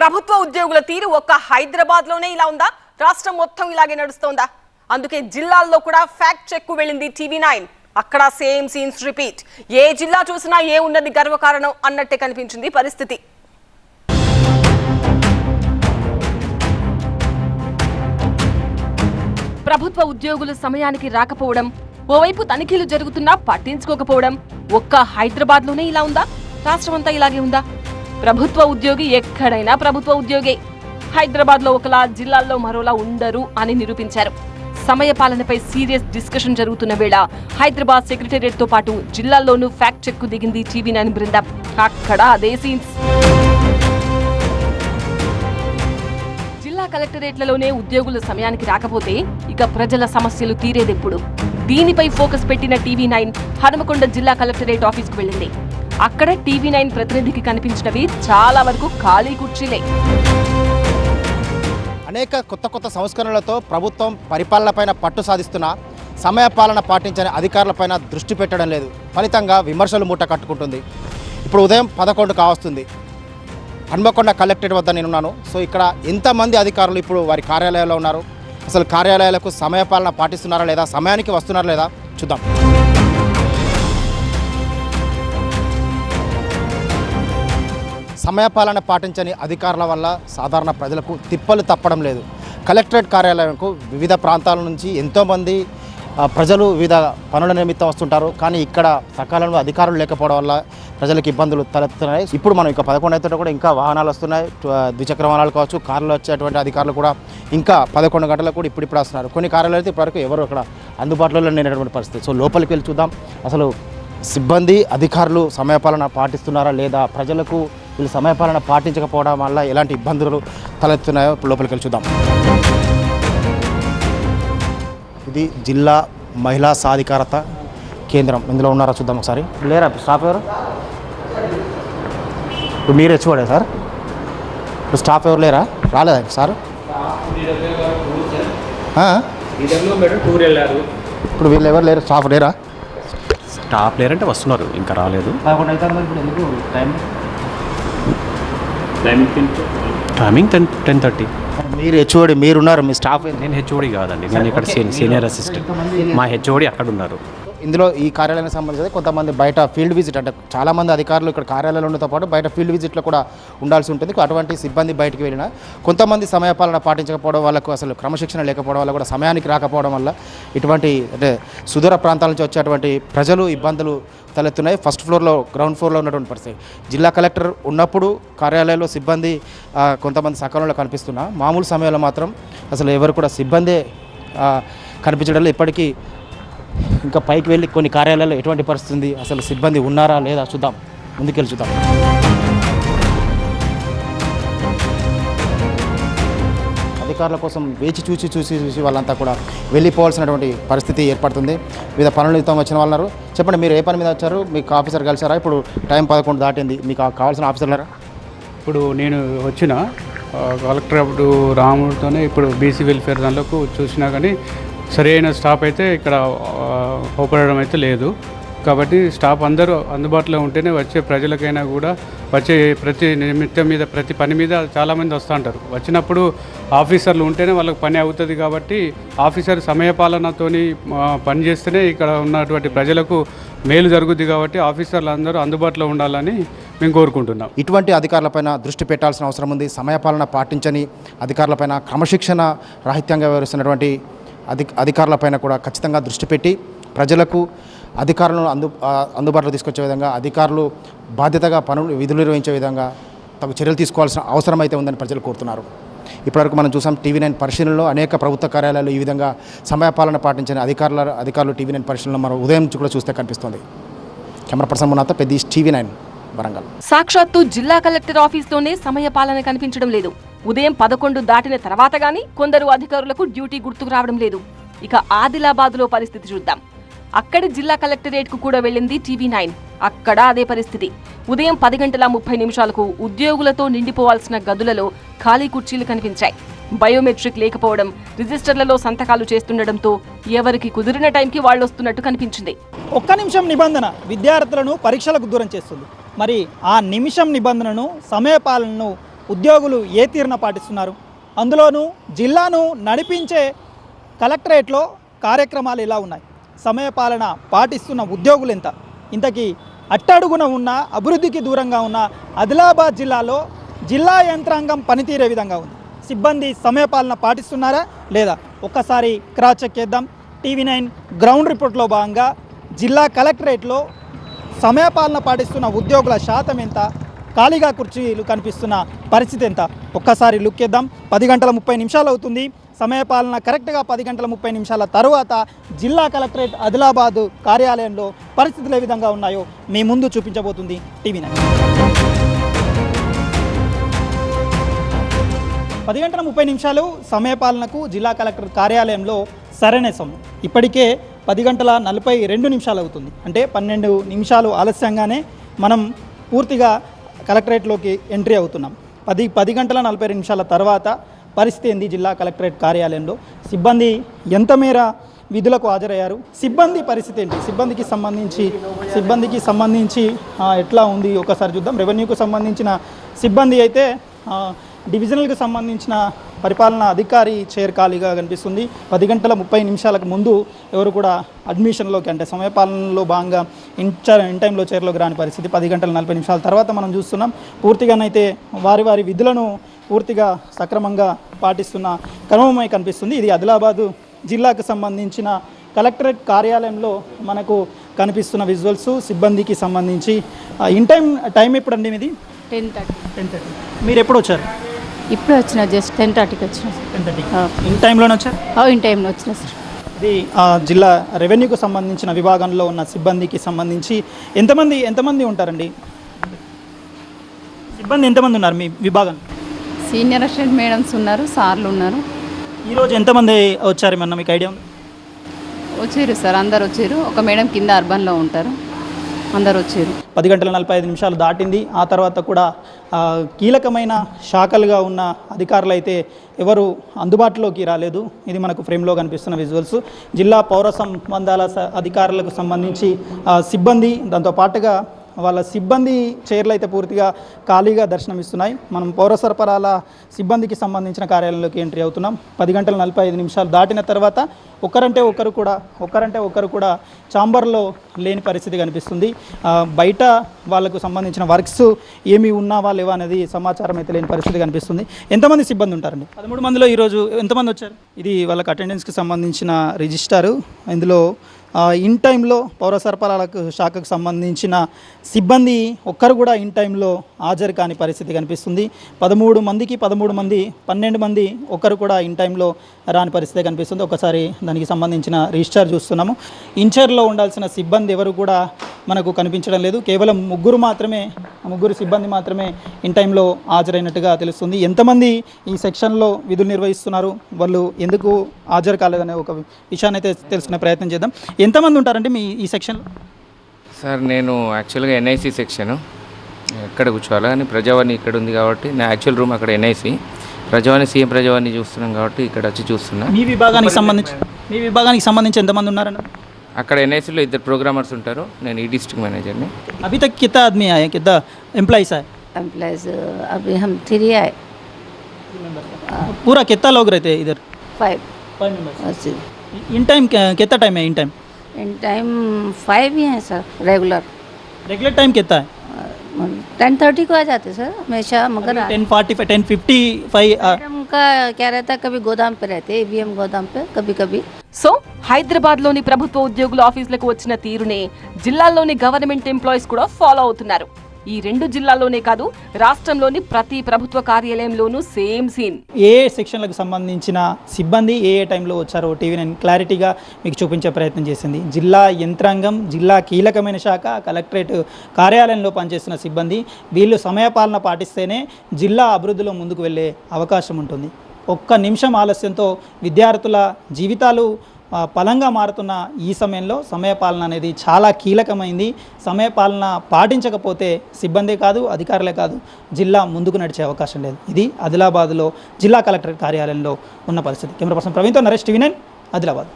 ప్రభుత్వ ఉద్యోగుల తీరు ఒక్క హైదరాబాద్లోనే ఇలా ఉందా? రాష్ట్రం మొత్తం ఇలాగే నడుస్తోందా? అందుకే జిల్లాల్లో కూడా ఫ్యాక్ట్ చెక్ వెళ్ళింది టీవీ నైన్. అక్కడ సేమ్ సీన్స్ రిపీట్. ఏ జిల్లా చూసినా ఏ ఉన్నది గర్వకారణం అన్నట్టే కనిపించింది పరిస్థితి. ప్రభుత్వ ఉద్యోగులు సమయానికి రాకపోవడం ఓవైపు తనిఖీలు జరుగుతున్నా పట్టించుకోకపోవడం ఒక్క హైదరాబాద్లోనే ఇలా ఉందా? రాష్ట్రమంతా ఇలాగే ఉందా? ప్రభుత్వ ఉద్యోగి ఎక్కడైనా ప్రభుత్వ ఉద్యోగి. హైదరాబాద్లో ఒకలా జిల్లాల్లో మరోలా ఉండరు అని నిరూపించారు. సమయ పాలనపై సీరియస్ డిస్కషన్ జరుగుతున్న వేళ హైదరాబాద్ సెక్రటేరియట్తో పాటు జిల్లాల్లోనూ ఫ్యాక్ట్ చెక్ దిగింది టీవీ నైన్ బృందం. అక్కడ అదే సీన్స్. జిల్లా కలెక్టరేట్లలోనే ఉద్యోగులు సమయానికి రాకపోతే ఇక ప్రజల సమస్యలు తీరేదెప్పుడు? దీనిపై ఫోకస్ పెట్టిన టీవీ నైన్ హనుమకొండ జిల్లా కలెక్టరేట్ ఆఫీస్కు వెళ్ళింది. అక్కడ టీవీ నైన్ ప్రతినిధికి కనిపించినవి చాలా వరకు ఖాళీ కుర్చీలే. అనేక కొత్త కొత్త సంస్కరణలతో ప్రభుత్వం పరిపాలనపైన పట్టు సాధిస్తున్న సమయపాలన పాటించని అధికారులపైన దృష్టి పెట్టడం లేదు. ఫలితంగా విమర్శలు మూట కట్టుకుంటుంది. ఇప్పుడు ఉదయం పదకొండు కావస్తుంది హన్మకొండ కలెక్టరేట్ వద్ద నేనున్నాను. సో ఇక్కడ ఎంతమంది అధికారులు ఇప్పుడు వారి కార్యాలయాల్లో ఉన్నారు? అసలు కార్యాలయాలకు సమయపాలన పాటిస్తున్నారా లేదా? సమయానికి వస్తున్నారా లేదా? చూద్దాం. సమయపాలన పాటించని అధికారుల వల్ల సాధారణ ప్రజలకు తిప్పలు తప్పడం లేదు. కలెక్టరేట్ కార్యాలయంకు వివిధ ప్రాంతాల నుంచి ఎంతోమంది ప్రజలు వివిధ పనుల నిమిత్తం వస్తుంటారు. కానీ ఇక్కడ సకాలంలో అధికారులు లేకపోవడం వల్ల ప్రజలకు ఇబ్బందులు తలెత్తున్నాయి ఇప్పుడు మనం ఇంకా పదకొండు అయితే కూడా ఇంకా వాహనాలు వస్తున్నాయి. ద్విచక్ర వాహనాలు కావచ్చు కార్లు వచ్చేటువంటి అధికారులు కూడా ఇంకా పదకొండు గంటలకు కూడా ఇప్పుడు ఇప్పుడు వస్తున్నారు. కొన్ని కార్యాలయాలు అయితే ఇప్పటివరకు ఎవరు అక్కడ అందుబాటులో లేనటువంటి పరిస్థితి. సో లోపలికి వెళ్ళి చూద్దాం. అసలు సిబ్బంది అధికారులు సమయపాలన పాటిస్తున్నారా లేదా? ప్రజలకు వీళ్ళు సమయపాలన పాటించకపోవడం వల్ల ఎలాంటి ఇబ్బందులు తలెత్తున్నాయో ఇప్పుడు లోపలికి వెళ్ళి చూద్దాం. ఇది జిల్లా మహిళా సాధికారత కేంద్రం. ఇందులో ఉన్నారా చూద్దాం ఒకసారి. లేరా? స్టాఫ్ ఎవరు? ఇప్పుడు మీరు హెచ్చుకోడే సార్? ఇప్పుడు స్టాఫ్ ఎవరు లేరా? రాలేదా సార్? ఇప్పుడు వీళ్ళు ఎవరు లేరు? స్టాఫ్ లేరా? స్టాఫ్ లేరంటే వస్తున్నారు ఇంకా రాలేదు. Time? Timing ten ten thirty మీరు హెచ్ఓడి మీరున్నారు మీ స్టాఫ్? నేను హెచ్ఓడి కాదండి నేను ఇక్కడ సీనియర్ సీనియర్ అసిస్టెంట్ మా హెచ్ఓడి అక్కడ ఉన్నారు ఇందులో ఈ కార్యాలయానికి సంబంధించి కొంతమంది బయట ఫీల్డ్ విజిట్ అంటే చాలామంది అధికారులు ఇక్కడ కార్యాలయంలో ఉండడంతో పాటు బయట ఫీల్డ్ విజిట్లో కూడా ఉండాల్సి ఉంటుంది. అటువంటి సిబ్బంది బయటికి వెళ్ళిన కొంతమంది సమయపాలన పాటించకపోవడం వాళ్ళకు అసలు క్రమశిక్షణ లేకపోవడం వల్ల కూడా సమయానికి రాకపోవడం వల్ల ఇటువంటి అంటే సుదూర ప్రాంతాల నుంచి వచ్చేటువంటి ప్రజలు ఇబ్బందులు తలెత్తున్నాయి. ఫస్ట్ ఫ్లోర్లో గ్రౌండ్ ఫ్లోర్లో ఉన్నటువంటి పరిస్థితి. జిల్లా కలెక్టర్ ఉన్నప్పుడు కార్యాలయంలో సిబ్బంది కొంతమంది సకాలంలో కనిపిస్తున్నా. మామూలు సమయంలో మాత్రం అసలు ఎవరు కూడా సిబ్బందే కనిపించడం ఇప్పటికీ ఇంకా పైకి వెళ్ళి కొన్ని కార్యాలయాల్లో ఎటువంటి పరిస్థితి ఉంది? అసలు సిబ్బంది ఉన్నారా లేదా చూద్దాం. ముందుకెళ్ళి చూద్దాం. అధికారుల కోసం వేచి చూసి చూసి చూసి వాళ్ళంతా కూడా వెళ్ళిపోవాల్సినటువంటి పరిస్థితి ఏర్పడుతుంది. వివిధ పనుల నిమిత్తం వచ్చిన వాళ్ళు చెప్పండి మీరు ఏ పని మీద వచ్చారు? మీకు ఆఫీసర్ కలిసారా ఇప్పుడు టైం పదకొండు దాటింది. మీకు కావాల్సిన ఆఫీసర్ ఉన్నారా ఇప్పుడు నేను వచ్చిన కలెక్టర్ అప్పుడు రాముడితోనే ఇప్పుడు బీసీ వెల్ఫేర్ దానిలోకి చూసినా కానీ సరైన స్టాఫ్ అయితే ఇక్కడ ఓపెడడం అయితే లేదు. కాబట్టి స్టాఫ్ అందరూ అందుబాటులో ఉంటేనే వచ్చే ప్రజలకైనా కూడా వచ్చే ప్రతి నిమిత్తం మీద ప్రతి పని మీద చాలామంది వస్తూ ఉంటారు. వచ్చినప్పుడు ఆఫీసర్లు ఉంటేనే వాళ్ళకి పని అవుతుంది కాబట్టి ఆఫీసర్ సమయపాలనతోని పని చేస్తేనే ఇక్కడ ఉన్నటువంటి ప్రజలకు మేలు జరుగుద్ది కాబట్టి ఆఫీసర్లు అందరూ అందుబాటులో ఉండాలని మేము కోరుకుంటున్నాం. ఇటువంటి అధికారులపైన దృష్టి పెట్టాల్సిన అవసరం ఉంది. సమయపాలన పాటించని అధికారులపైన క్రమశిక్షణ రాహిత్యంగా వ్యవహరిస్తున్నటువంటి అధి అధికారులపైన కూడా ఖచ్చితంగా దృష్టి పెట్టి ప్రజలకు అధికారులను అందు అందుబాటులో తీసుకొచ్చే విధంగా అధికారులు బాధ్యతగా పనులు విధులు నిర్వహించే విధంగా తగు చర్యలు తీసుకోవాల్సిన అవసరం అయితే ఉందని ప్రజలు కోరుతున్నారు. ఇప్పటివరకు మనం చూసాం టీవీ నైన్ పరిశీలనలో అనేక ప్రభుత్వ కార్యాలయాలు ఈ విధంగా సమయపాలన పాటించిన అధికారుల అధికారులు టీవీ నైన్ పరిశీలనలో మనం ఉదయం నుంచి కూడా చూస్తే కనిపిస్తుంది. కెమెరా పర్సన్ మునాతో పెద్ద టీవీ నైన్ వరంగల్. సాక్షాత్తు జిల్లా కలెక్టర్ ఆఫీస్లోనే సమయపాలన కనిపించడం లేదు. ఉదయం పదకొండు దాటిన తర్వాత గానీ కొందరు అధికారులకు డ్యూటీ గుర్తుకు రావడం లేదు. ఇక ఆదిలాబాద్లో పరిస్థితి చూద్దాం. అక్కడి జిల్లా కలెక్టరేట్కు కూడా వెళ్ళింది టీవీ నైన్. అక్కడ అదే పరిస్థితి. ఉదయం పది గంటల ముప్పై నిమిషాలకు ఉద్యోగులతో నిండిపోవాల్సిన గదులలో ఖాళీ కుర్చీలు కనిపించాయి. బయోమెట్రిక్ లేకపోవడం రిజిస్టర్లలో సంతకాలు చేస్తుండటంతో ఎవరికి కుదిరిన టైంకి వాళ్ళు వస్తున్నట్టు కనిపించింది. ఒక్క నిమిషం నిబంధన విద్యార్థులను పరీక్షలకు దూరం చేస్తుంది. మరి ఆ నిమిషం నిబంధనను సమయపాలనను ఉద్యోగులు ఏ తీరున పాటిస్తున్నారు? అందులోనూ జిల్లాను నడిపించే కలెక్టరేట్లో కార్యక్రమాలు ఇలా ఉన్నాయి? సమయపాలన పాటిస్తున్న ఉద్యోగులు ఎంత? ఇంతకీ అట్టడుగున ఉన్న అభివృద్ధికి దూరంగా ఉన్న ఆదిలాబాద్ జిల్లాలో జిల్లా యంత్రాంగం పనితీరే విధంగా ఉంది. సిబ్బంది సమయపాలన పాటిస్తున్నారా లేదా? ఒక్కసారి క్రాస్ చెక్ చేద్దాం. టీవీ నైన్ గ్రౌండ్ రిపోర్ట్లో భాగంగా జిల్లా కలెక్టరేట్లో సమయపాలన పాటిస్తున్న ఉద్యోగుల శాతం ఎంత? ఖాళీగా కుర్చీలు కనిపిస్తున్న పరిస్థితి ఎంత? ఒక్కసారి లుక్ ఇద్దాం పది గంటల ముప్పై నిమిషాలు అవుతుంది. సమయపాలన కరెక్ట్గా పది గంటల ముప్పై నిమిషాల తరువాత జిల్లా కలెక్టరేట్ ఆదిలాబాద్ కార్యాలయంలో పరిస్థితులు ఏ విధంగా ఉన్నాయో మీ ముందు చూపించబోతుంది టీవీ నైన్. పది గంటల ముప్పై నిమిషాలు సమయపాలనకు జిల్లా కలెక్టర్ కార్యాలయంలో సరైన సమయం. ఇప్పటికే పది గంటల నలభై రెండు నిమిషాలు అవుతుంది. అంటే పన్నెండు నిమిషాలు ఆలస్యంగానే మనం పూర్తిగా కలెక్టరేట్లోకి ఎంట్రీ అవుతున్నాం. పది పది గంటల నలభై నిమిషాల తర్వాత పరిస్థితి ఏంది జిల్లా కలెక్టరేట్ కార్యాలయంలో? సిబ్బంది ఎంత మేర విధులకు హాజరయ్యారు? సిబ్బంది పరిస్థితి ఏంటి? సిబ్బందికి సంబంధించి సిబ్బందికి సంబంధించి ఎట్లా ఉంది? ఒకసారి చూద్దాం. రెవెన్యూకు సంబంధించిన సిబ్బంది అయితే డివిజనల్కి సంబంధించిన పరిపాలనా అధికారి చైర్ ఖాళీగా కనిపిస్తుంది. పది గంటల ముప్పై నిమిషాలకు ముందు ఎవరు కూడా అడ్మిషన్లోకి అంటే సమయపాలనలో భాగంగా ఇన్చార్ ఇన్ టైంలో చైర్లోకి రాని పరిస్థితి. పది గంటల నలభై నిమిషాల తర్వాత మనం చూస్తున్నాం. పూర్తిగానైతే వారి వారి విధులను పూర్తిగా సక్రమంగా పాటిస్తున్న క్రమమై కనిపిస్తుంది. ఇది ఆదిలాబాదు జిల్లాకు సంబంధించిన కలెక్టరేట్ కార్యాలయంలో మనకు కనిపిస్తున్న విజువల్స్. సిబ్బందికి సంబంధించి ఇన్ టైం టైం ఎప్పుడండి మీది? Ten thirty. Ten thirty. మీరు ఎప్పుడు వచ్చారు? ఇప్పుడే వచ్చిన జస్ట్ టెన్ థర్టీకి వచ్చిన ఇన్ టైంలోనే వచ్చారు ఆ, ఇన్ టైంలో వచ్చిన సార్. ఇది జిల్లా రెవెన్యూకు సంబంధించిన విభాగంలో ఉన్న సిబ్బందికి సంబంధించి ఎంతమంది ఎంతమంది ఉంటారండి? సిబ్బంది ఎంతమంది ఉన్నారు మీ విభాగం? సీనియర్ అసిస్టెంట్ మేడమ్స్ ఉన్నారు సార్లు ఉన్నారు. ఈరోజు ఎంతమంది వచ్చారు? ఏమన్నా మీకు ఐడియా వచ్చారు సార్ అందరు వచ్చారు. ఒక మేడం కింద అర్బన్లో ఉంటారు. అందరు వచ్చారు. పది గంటల నలభై ఐదు నిమిషాలు దాటింది. ఆ తర్వాత కూడా కీలకమైన శాఖలుగా ఉన్న అధికారులు అయితే ఎవరు అందుబాటులోకి రాలేదు. ఇది మనకు ఫ్రేమ్లో కనిపిస్తున్న విజువల్స్. జిల్లా పౌర సంబంధాల స- అధికారులకు సంబంధించి సిబ్బంది దాంతో పాటుగా వాళ్ళ సిబ్బంది చైర్లు అయితే పూర్తిగా ఖాళీగా దర్శనమిస్తున్నాయి. మనం పౌర సరఫరాల సిబ్బందికి సంబంధించిన కార్యాలయంలోకి ఎంట్రీ అవుతున్నాం. పది గంటల నలభై ఐదు నిమిషాలు దాటిన తర్వాత ఒకరంటే ఒకరు కూడా ఒకరంటే ఒకరు కూడా చాంబర్లో లేని పరిస్థితి కనిపిస్తుంది. బయట వాళ్ళకు సంబంధించిన వర్క్స్ ఏమి ఉన్నావా లేవా అనేది సమాచారం అయితే లేని పరిస్థితి కనిపిస్తుంది. ఎంతమంది సిబ్బంది ఉంటారండి? పదమూడు మందిలో ఈరోజు ఎంతమంది వచ్చారు? ఇది వాళ్ళకి అటెండెన్స్కి సంబంధించిన రిజిస్టారు. ఇందులో ఇన్ టైంలో పౌర సరఫరాలకు శాఖకు సంబంధించిన సిబ్బంది ఒక్కరు కూడా ఇన్ టైంలో హాజరు కాని పరిస్థితి కనిపిస్తుంది. పదమూడు మందికి పదమూడు మంది పన్నెండు మంది ఒక్కరు కూడా ఇన్ టైంలో రాని పరిస్థితి కనిపిస్తుంది. ఒకసారి దానికి సంబంధించిన రిజిస్టర్ చూస్తున్నాము. ఇన్ఛార్జ్లో ఉండాల్సిన సిబ్బంది ఎవరు కూడా మనకు కనిపించడం లేదు. కేవలం ముగ్గురు మాత్రమే ముగ్గురు సిబ్బంది మాత్రమే ఇన్ టైంలో హాజరైనట్టుగా తెలుస్తుంది. ఎంతమంది ఈ సెక్షన్లో విధులు నిర్వహిస్తున్నారు? వాళ్ళు ఎందుకు హాజరు కాలేదనే ఒక విషయాన్ని అయితే తెలుసుకునే ప్రయత్నం చేద్దాం. ఎంతమంది ఉంటారండి మీ ఈ సెక్షన్లో సార్ నేను యాక్చువల్గా ఎన్ఐసి సెక్షన్. ఎక్కడ కూర్చోవాలి? కానీ ప్రజావాణి ఇక్కడ ఉంది కాబట్టి నా యాక్చువల్ రూమ్ అక్కడ ఎన్ఐసి. ప్రజావాణి సీఎం ప్రజావాణి చూస్తున్నాం కాబట్టి ఇక్కడ వచ్చి చూస్తున్నా. మీ విభాగానికి సంబంధించి మీ విభాగానికి సంబంధించి ఎంతమంది ఉన్నారండి? అక్కడ ఎన్ఐసిలో ఇద్దరు ప్రోగ్రామర్స్ ఉంటారు నేను ఈ డిస్ట్రిక్ట్ మేనేజర్ని अभी तक कितना आदमी आए कितना एम्प्लॉइस आए एम्प्लॉयज़ अभी हम थ्री आए पूरा कितना लोग रहते हैं इधर फाइव फाइव मेंबर्स अच्छी इन टाइम कितना टाइम है in time in time five ही हैं सर रेगुलर रेगुलर टाइम कितना है टेन थर्टी को आ जाते सर हमेशा मगर ten forty five ten fifty five madam का क्या रहता है कभी गोदाम पे रहते ईवीएम गोदाम पे कभी कभी సో హైదరాబాద్లోని ప్రభుత్వ ఉద్యోగుల ఆఫీసులకు వచ్చిన తీరునే జిల్లాల్లోని గవర్నమెంట్ ఎంప్లాయీస్ కూడా ఫాలో అవుతున్నారు. ఈ రెండు జిల్లాల్లోనే కాదు రాష్ట్రంలోని ప్రతి ప్రభుత్వ కార్యాలయంలోనూ సేమ్ సీన్. ఏ సెక్షన్లకు సంబంధించిన సిబ్బంది ఏ ఏ టైంలో వచ్చారో టీవీ నేను క్లారిటీగా మీకు చూపించే ప్రయత్నం చేసింది. జిల్లా యంత్రాంగం జిల్లా కీలకమైన శాఖ కలెక్టరేట్ కార్యాలయంలో పనిచేస్తున్న సిబ్బంది వీళ్ళు సమయపాలన పాటిస్తేనే జిల్లా అభివృద్ధిలో ముందుకు వెళ్ళే అవకాశం ఉంటుంది. ఒక్క నిమిషం ఆలస్యంతో విద్యార్థుల జీవితాలు ఆ, పలంగా మారుతున్న ఈ సమయంలో సమయపాలన అనేది చాలా కీలకమైంది. సమయపాలన పాటించకపోతే సిబ్బంది కాదు అధికారులే కాదు జిల్లా ముందుకు నడిచే అవకాశం లేదు. ఇది ఆదిలాబాద్లో జిల్లా కలెక్టర్ కార్యాలయంలో ఉన్న పరిస్థితి. కెమెరా పర్సన్ ప్రవీణ్తో నరేష్ టీవీ నైన్ ఆదిలాబాద్.